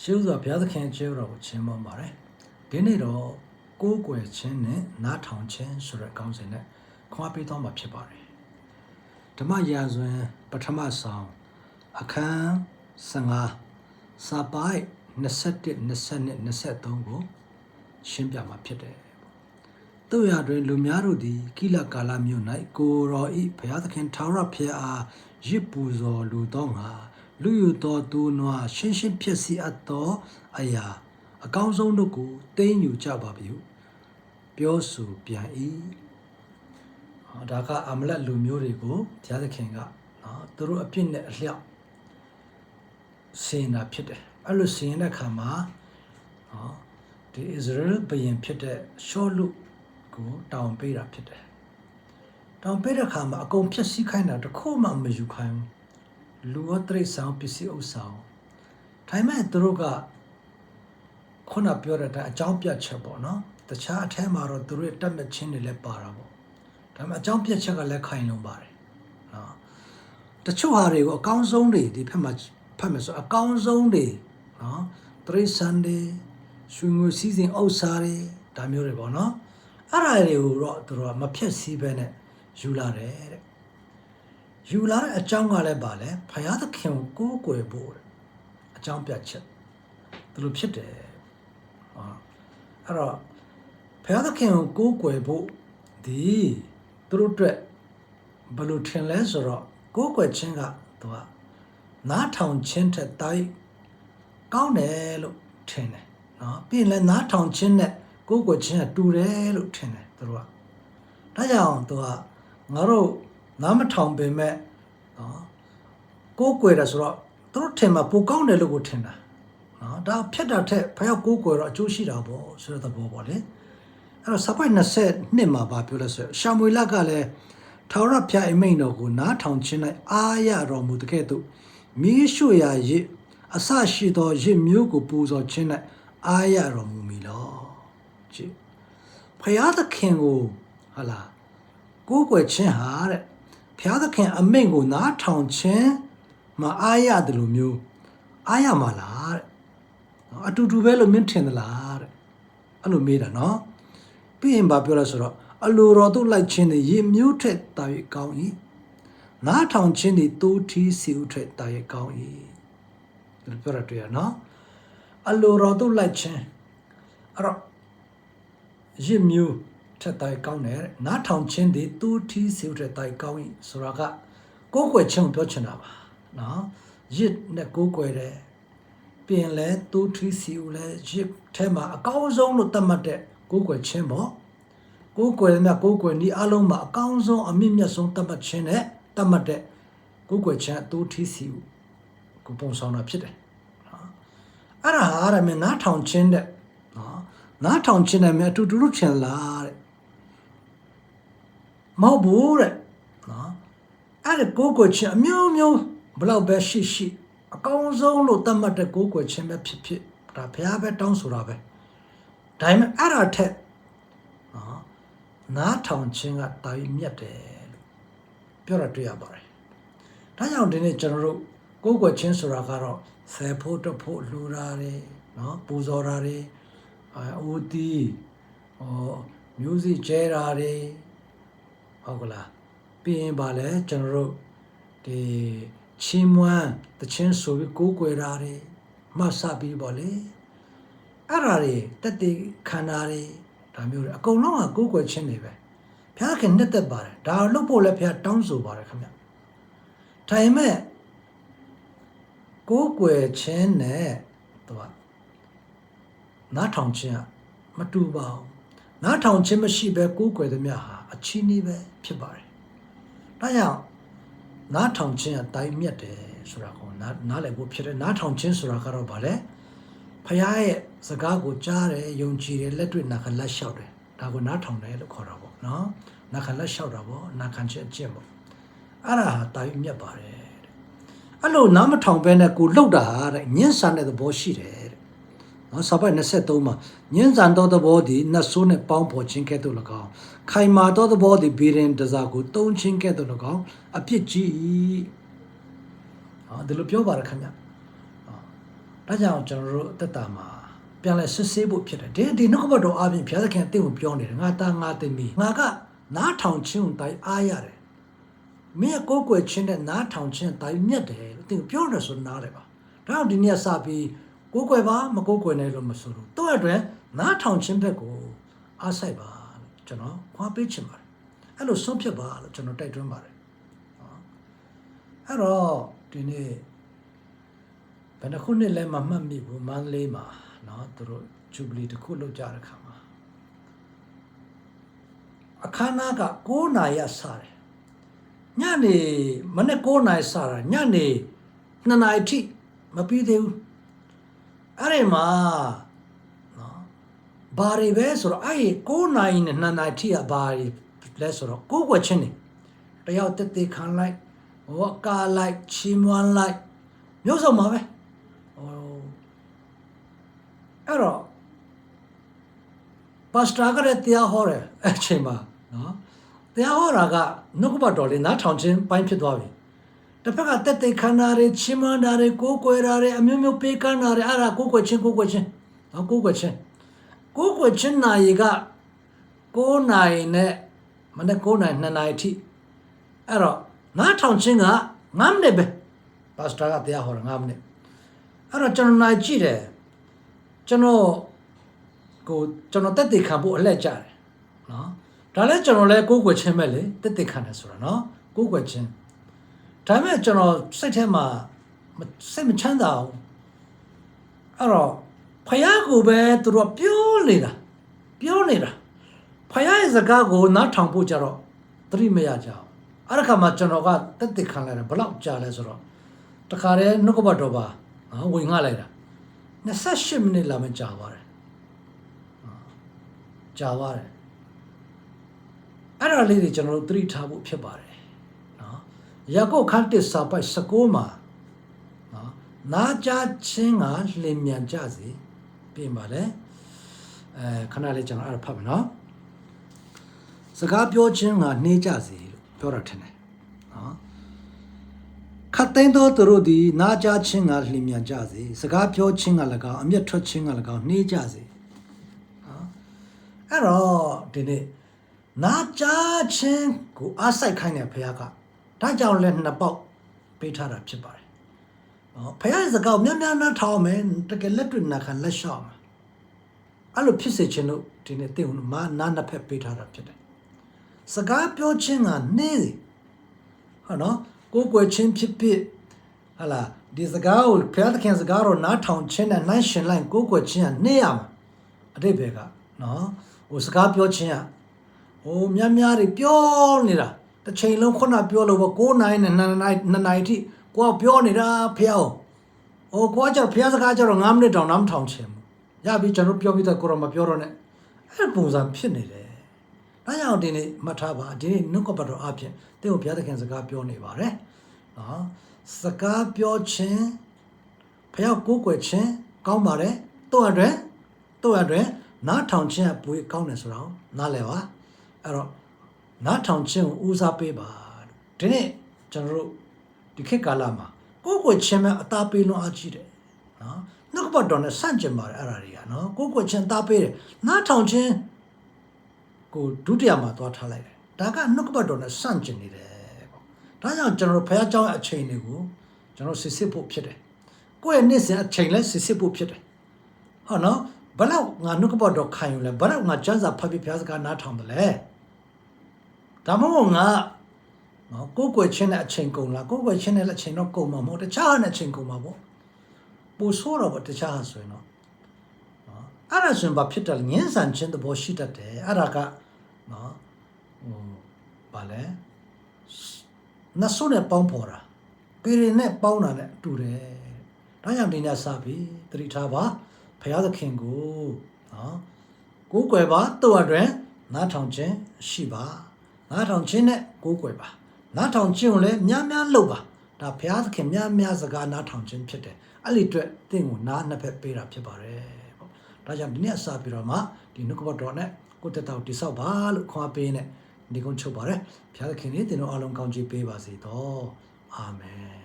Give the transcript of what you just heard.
ရှေးဥစွာဘုရားသခင်ကျေးတော်ကိုချီးမွမ်းပါတယ်ဒီနေ့တော့ကိုးကွယ်ခြင်းနဲ့နားထောင်ခြင်းဆိုတဲ့အကောင်းစဉ်နဲ့ခွာပေးသွားမှာဖြစ်ပါတယ်ဓမ္မရာဇဝင်ပထမဆောင်အခန်း15စာပိုက်21 22 23ကိုရှင်းပြမှာဖြစ်တယ်တို့ရတွင်လူများတို့သည်ကိလကာလမြို့၌ကိုရောဤဘုရားသခင်ထာဝရဘုရားအားရစ်ပူဇော်လူသောငါ လူယူသောသူနွားရှင်းရှင်းဖြစ်စီအပ်သောအရာ အကောင်းဆုံးတို့ကိုသိမ်းယူကြပါပြီဟုပြောဆိုပြန်၏ဟောဒါကအမလက်လူမျိုးတွေကိုဘုရားသခင်ကနော်သူတို့အပြစ်နဲ့အလျောက်စင်တာဖြစ်တယ်အဲ့လိုစင်တဲ့ခါမှာဟောဒီ Israel ဘုရင်ဖြစ်တဲ့ရှောလုကိုတောင်းပေးတာဖြစ်တယ်တောင်းပေးတဲ့ခါမှာအကုန်ဖြည့်ဆည်းခိုင်းတာတစ်ခုမှမယူခိုင်းဘူး လူဝတ္တရိတ်ဆောင်ပစ္စည်းဥစ္စာထိုင်မဲ့သူတို့ကခုနပြောတဲ့အတိုင်းအကြောင်းပြချက်ပေါ့နော်တခြားအထက်မှာတော့သူတို့ရဲ့တက်မဲ့ချင်းတွေလည်းပါတာပေါ့ဒါပေမဲ့အကြောင်းပြချက်ကလည်းခိုင်လုံပါတယ်နော်တချို့ဟာတွေကိုအကောင်းဆုံးတွေဒီဖက်မှာဖတ်မယ်ဆိုအကောင်းဆုံးတွေနော်တရိษံတွေရွှေငွေစည်းစိမ်ဥစ္စာတွေဒါမျိုးတွေပေါ့နော်အဲ့ဒါတွေကိုတော့သူတို့ကမဖြတ်စည်းပဲနဲ့ယူလာတယ်တဲ့ ယူလာတဲ့အကြောင်းကလည်းပါလဲဖယားသခင်ကိုကိုးကွယ်ဖို့တဲ့အကြောင်းပြချက်သူတို့ဖြစ်တယ်ဟောအဲ့တော့ဖယားသခင်ကိုကိုးကွယ်ဖို့ဒီသူတို့အတွက်ဘယ်လိုထင်လဲဆိုတော့ကိုးကွယ်ခြင်းကသူကနားထောင်ခြင်းထက်တိုင်းကောင်းတယ်လို့ထင်တယ်နော်ပြီးရင်လည်းနားထောင်ခြင်းနဲ့ကိုယ်ကိုယ်ချင်းကတူတယ်လို့ထင်တယ်သူတို့ကဒါကြောင့်သူကငါတို့ နားမထောင်ပေမဲ့နော်ကိုယ်ကိုယ်ရဆိုတော့သူတို့ထင်မှာပိုကောင်းတယ်လို့ကိုထင်တာနော်ဒါဖြတ်တာထက်ဖယောက်ကိုယ်ကိုယ်တော့အကျိုးရှိတာပေါ့ဆိုတဲ့သဘောပေါ့လေအဲ့တော့စပိုက်22မှာဗာပြောလဲဆိုရှာမွေလကလည်းထာဝရဘုရားအမိန်တော်ကိုနားထောင်ခြင်း၌အာရတော်မူတဲ့ကဲ့သို့မီးရွှေရာရစ်အဆရှိသောရစ်မျိုးကိုပူဇော်ခြင်း၌အာရတော်မူမီလောကြည့်ဖယားသခင်ကိုဟာလာကိုးကွယ်ခြင်းဟာတဲ့ ဖယားသခင်အမိန့်ကိုနားထောင်ခြင်းမအားရတယ်လို့မျိုးအားရမှာလားတဲ့နော်အတူတူပဲလို့မင်းထင်သလားတဲ့အဲ့လိုမေးတာနော်ပြီးရင်ဗာပြောလဲဆိုတော့အလိုတော်တို့လိုက်ခြင်းတွေရေမျိုးထက်တာ၍ကောင်း၏နားထောင်ခြင်းတွေတိုးထီးစီဥထက်တာ၍ကောင်း၏ဒီလိုပြောရတွေ့ရနော်အလိုတော်တို့လိုက်ခြင်းအဲ့တော့ရစ်မျိုး ထက်တိုင်ကောင်းတယ်တဲ့နားထောင်ခြင်းဒီတူးထီးစေထက်တိုင်ကောင်းဤဆိုတာကကိုယ်ကွယ်ခြင်းကိုပြောချင်တာပါနော်ရစ်နဲ့ကိုယ်ကွယ်တယ်ပြင်လဲတူးထီးစီဦးလဲရစ်ထဲမှာအကောင်းဆုံးလို့သတ်မှတ်တဲ့ကိုယ်ကွယ်ခြင်းပေါ့ကိုယ်ကွယ်တဲ့မြတ်ကိုယ်ကွယ်ဤအလုံးမှာအကောင်းဆုံးအမြင့်မြတ်ဆုံးသတ်မှတ်ခြင်းနဲ့သတ်မှတ်တဲ့ကိုယ်ကွယ်ခြင်းတူးထီးစီဦးကိုပုံဆောင်တာဖြစ်တယ်နော်အဲ့ဒါဟာရမယ်နားထောင်ခြင်းတဲ့နော်နားထောင်ခြင်းနဲ့မြတ်အတူတူလို့ထင်လားတဲ့ မဟုတ်ဘူးတဲ့နော်အဲ့ဒါကိုယ်ကိုယ်ချင်းအမျိုးမျိုးဘလောက်ပဲရှိရှိအကောင်းဆုံးလို့သတ်မှတ်တဲ့ကိုယ်ကိုယ်ချင်းပဲဖြစ်ဖြစ်ဒါဘုရားပဲတောင်းဆိုတာပဲဒါပေမဲ့အဲ့ဒါထက်နော်နားထောင်ခြင်းကတာပြီးမြတ်တယ်လို့ပြောတာတွေ့ရပါတယ်ဒါကြောင့်ဒီနေ့ကျွန်တော်တို့ကိုယ်ကိုယ်ချင်းဆိုတာကတော့ဆယ်ဖို့တဖို့လှူတာတွေနော်ပူဇော်တာတွေအဲအိုတီဟော music ကျဲတာတွေ ဟုတ်ကလားပြီးရင်ဗာလဲကျွန်တော်တို့ဒီချီးမွမ်းတခြင်းဆိုပြီးကိုးကွယ်တာတွေမှတ်ဆပြီးပေါ့လေအဲ့ဓာတွေတက်တည်ခန္ဓာတွေဒါမျိုးတွေအကုန်လုံးကကိုးကွယ်ခြင်းတွေပဲဘုရားခင်နှစ်သက်ပါတယ်ဒါကိုလုပ်ဖို့လည်းဘုရားတောင်းဆိုပါတယ်ခင်ဗျထိုင်မဲ့ကိုးကွယ်ခြင်းနဲ့သူကနားထောင်ခြင်းကမတူပါဘူးနားထောင်ခြင်းမရှိဘဲကိုးကွယ်သမျှဟာ အချီးနှီးပဲဖြစ်ပါတယ်ဒါကြောင့်နားထောင်ခြင်းကတိုင်မြတ်တယ်ဆိုတာကိုနားနားလည်ဖို့ဖြစ်တယ်နားထောင်ခြင်းဆိုတာကတော့ဗာလဲဖခင်ရဲ့စကားကိုကြားတယ်ယုံကြည်တယ်လက်တွေ့နာခံလက်လျှောက်တယ်ဒါကိုနားထောင်တယ်လို့ခေါ်တာပေါ့နော်နာခံလက်လျှောက်တာပေါ့နာခံခြင်းအကျင့်ပေါ့အဲ့ဒါဟာတိုင်မြတ်ပါတယ်တဲ့အဲ့လိုနားမထောင်ဘဲနဲ့ကိုလှုပ်တာဟာတဲ့ညှင်းဆန်တဲ့သဘောရှိတယ်တဲ့ နော်စာပိုက်23မှာညဉ့်ဆန်သောသဘောသည်နတ်ဆိုးနှင့်ပေါင်းဖော်ခြင်းကဲ့သို့၎င်းခိုင်မာသောသဘောသည်ဗေရင်တစားကိုတုံးခြင်းကဲ့သို့၎င်းအပြစ်ကြီးဟာဒီလိုပြောပါရခင်ဗျာဒါဒါကြောင့်ကျွန်တော်တို့အသက်တာမှာပြန်လဲစစ်ဆေးဖို့ဖြစ်တယ်ဒီဒီနှုတ်ကပတ်တော်အပြင်ဘုရားသခင်အသိကိုပြောနေတယ်ငါသားငါသမီးငါကနားထောင်ခြင်းကိုတိုင်းအားရတယ်မင်းကိုယ်ကိုယ်ချင်းတဲ့နားထောင်ခြင်းတိုင်းမြတ်တယ်လို့သင်ပြောတယ်ဆိုနားတယ်ပါဒါကြောင့်ဒီနေ့စပြီး ကိုယ်ကိုယ်ပါမကိုယ်ကိုယ်နဲ့လို့မဆိုလို့တို့အတွက်နားထောင်ခြင်းဘက်ကိုအားစိုက်ပါလို့ကျွန်တော်ခွာပေးချင်ပါတယ်အဲ့လိုဆုံးဖြတ်ပါလို့ကျွန်တော်တိုက်တွန်းပါတယ်နော်အဲ့တော့ဒီနေ့ဘယ်နှခုနှစ်လဲမမှတ်မိဘူးမန္တလေးမှာเนาะသူတို့ဂျူဘလီတစ်ခုလုပ်ကြတဲ့ခါမှာအခမ်းအနားက9နာရီစတယ်ညနေမနေ့9နာရီစတာညနေ2နာရီထိမပြီးသေးဘူး အဲ့ဒီမှာနော်ဘာတွေပဲဆိုတော့အဲ့ဒီ9နိုင်နဲ့2နိုင်ထိကဘာတွေလဲဆိုတော့ကိုယ်ွယ်ချင်းနေတယောက်တက်တေခံလိုက်ဟောကာလိုက်ချီးမွမ်းလိုက်မျိုးစုံပါပဲဟောအဲ့တော့ပါစတာကလည်းတရားဟောတယ်အချိန်မှာနော်တရားဟောတာကနှုတ်ကပတော်လေးနားထောင်ခြင်းပိုင်းဖြစ်သွားပြီ တစ်ဖက်ကတက်တက်ခန္ဓာတွေချီးမွမ်းတာတွေကိုးကွယ်တာတွေအမျိုးမျိုးပေးကမ်းတာတွေအဲ့ဒါကိုးကွယ်ခြင်းကိုးကွယ်ခြင်းနော်ကိုးကွယ်ခြင်းကိုးကွယ်ခြင်းနာရီက9နာရီနဲ့မနေ့9နာရီ2နာရီထိအဲ့တော့နားထောင်ခြင်းက9မိနစ်ပဲပါစတာကတရားဟောတာ9မိနစ်အဲ့တော့ကျွန်တော်နိုင်ကြည့်တယ်ကျွန်တော်ကိုကျွန်တော်တက်တည်ခံဖို့အလက်ကြတယ်နော်ဒါလည်းကျွန်တော်လည်းကိုးကွယ်ခြင်းပဲလေတက်တည်ခံတယ်ဆိုတာနော်ကိုးကွယ်ခြင်း ဒါပေမဲ့ကျွန်တော်စိတ်ထဲမှာမစိတ်မချမ်းသာဘူးအဲ့တော့ဖယားကိုပဲသူတို့ကပြောနေတာပြောနေတာဖယားရဲ့စကားကိုနားထောင်ဖို့ကြတော့သတိမရကြဘူးအဲ့ဒါခါမှာကျွန်တော်ကတက်တည်ခံလိုက်တယ်ဘယ်လောက်ကြာလဲဆိုတော့တခါတည်းနှုတ်ကပတ်တော်ပါနော်ဝင်ငှလိုက်တာ28မိနစ်လာမှကြာသွားတယ်ကြာသွားတယ်အဲ့ဒါလေးတွေကျွန်တော်တို့သတိထားဖို့ဖြစ်ပါတယ်နော် ယာကုပ်ခန်းတစ်စာပိုက်16မှာနော်နာကြချင်းကလင်မြန်ကြစေပြင်ပါလေအဲခဏလေးကျွန်တော်အဲ့ဒါဖတ်မယ်နော်စကားပြောခြင်းကနှေးကြစေလို့ပြောတာထင်တယ်နော်ခတ်သိမ်းသောသူတို့သည်နာကြခြင်းကလျင်မြန်ကြစေစကားပြောခြင်းက၎င်းအမျက်ထွက်ခြင်းက၎င်းနှေးကြစေနော်အဲ့တော့ဒီနေ့နာကြခြင်းကိုအားစိုက်ခိုင်းတဲ့ဘုရားက ဒါကြောင့်လည်းနှစ်ပေါက်ပေးထားတာဖြစ်ပါတယ်နော်ဘုရားရဲ့စကားကိုများများနားထောင်မယ်တကယ်လက်တွေ့နာခံလက်လျှောက်မယ်အဲ့လိုဖြစ်စေခြင်းတို့ဒီနေ့တင့်မနာနှစ်ဖက်ပေးထားတာဖြစ်တယ်စကားပြောခြင်းကနှေးတယ်ဟုတ်နော်ကိုယ်ကွယ်ချင်းဖြစ်ဖြစ်ဟာလာဒီစကားကိုဘုရားသခင်စကားတော့နားထောင်ခြင်းနဲ့နိုင်ရှင်လိုက်ကိုယ်ကွယ်ခြင်းကနှေးရမှာအတိတ်ဘက်ကနော်ဟိုစကားပြောခြင်းကဟိုများများတွေပြောနေတာ တစ်ချိန်လုံးခုနပြောလို့ပေါ့9နိုင်နဲ့2နိုင်2နိုင်ထိကိုကပြောနေတာဖះဟိုကိုကကြောင့်ဖះစကားကြောင့်9မိနစ်တောင်နားမထောင်ချင်ဘူးရပြီကျွန်တော်ပြောပြီးတော့ကိုတော့မပြောတော့နဲ့အဲ့ပုံစံဖြစ်နေတယ်ဒါကြောင့်ဒီနေ့မှတ်ထားပါဒီနေ့နှုတ်ကပတ်တော်အပြင်တင့်ကိုဘုရားသခင်စကားပြောနေပါတယ်နော်စကားပြောခြင်းဖះကိုးကွယ်ခြင်းကောင်းပါတယ်တို့အတွက်တို့အတွက်နားထောင်ခြင်းကပွေကောင်းတယ်ဆိုတော့နားလည်ပါအဲ့တော့ နားထောင်ခြင်းကိုဦးစားပေးပါဒီနေ့ကျွန်တော်တို့ဒီခေတ်ကာလမှာကိုယ့်ကိုယ်ချင်းမဲ့အသာပေးလွန်အားကြီးတယ်နော်နှုတ်ဘတ်တော်နဲ့ဆန့်ကျင်ပါတယ်အဲ့ဒါတွေကနော်ကိုယ့်ကိုယ်ချင်းအသာပေးတယ်နားထောင်ခြင်းကိုဒုတိယမှာသွားထားလိုက်တယ်ဒါကနှုတ်ဘတ်တော်နဲ့ဆန့်ကျင်နေတယ်ပေါ့ဒါကြောင့်ကျွန်တော်တို့ဘုရားကျောင်းရဲ့အချိန်တွေကိုကျွန်တော်စစ်စစ်ဖို့ဖြစ်တယ်ကိုယ့်ရဲ့နေ့စဉ်အချိန်လဲစစ်စစ်ဖို့ဖြစ်တယ်ဟုတ်နော်ဘလောက်ငါနှုတ်ဘတ်တော်ခံယူလဲဘလောက်ငါကျမ်းစာဖတ်ပြီးဘုရားစကားနားထောင်တယ်လဲ ဒါမှမဟုတ်ငါနော်ကိုယ်ကိုယ်ချင်းတဲ့အချိန်ကုန်လားကိုယ်ကိုယ်ချင်းတဲ့အချိန်တော့ကုန်မှာမဟုတ်တခြားနဲ့အချိန်ကုန်မှာပေါ့ပူဆိုးတော့ဗောတခြားဟာဆိုရင်တော့နော်အဲ့ဒါဆိုရင်ဘာဖြစ်တယ်လဲငင်းဆန်ခြင်းသဘောရှိတတ်တယ်အဲ့ဒါကနော်ဟိုဘာလဲနတ်ဆိုးနဲ့ပေါင်းဖော်တာပေရင်နဲ့ပေါင်းတာနဲ့တူတယ်ဒါကြောင့်ဒီညစပြီသတိထားပါဖရာသခင်ကိုနော်ကိုးကွယ်ပါတို့အတွက်နားထောင်ခြင်းရှိပါ နားထောင်ခြင်းနဲ့ကိုးကွယ်ပါနားထောင်ခြင်းကိုလည်းများများလုပ်ပါဒါဘုရားသခင်များများစကားနားထောင်ခြင်းဖြစ်တယ်အဲ့ဒီအတွက်တင့်ကိုနားနှစ်ဖက်ပေးတာဖြစ်ပါတယ်ပေါ့ဒါကြောင့်ဒီနေ့အစပြီးတော့မှဒီနှုတ်ကပတ်တော်နဲ့ကိုယ့်တက်တောက်တိဆောက်ပါလို့ခွန်အားပေးနေဒီကုန်းချုပ်ပါတယ်ဘုရားသခင်နေတင်တို့အားလုံးကောင်းချီးပေးပါစေတော့အာမင်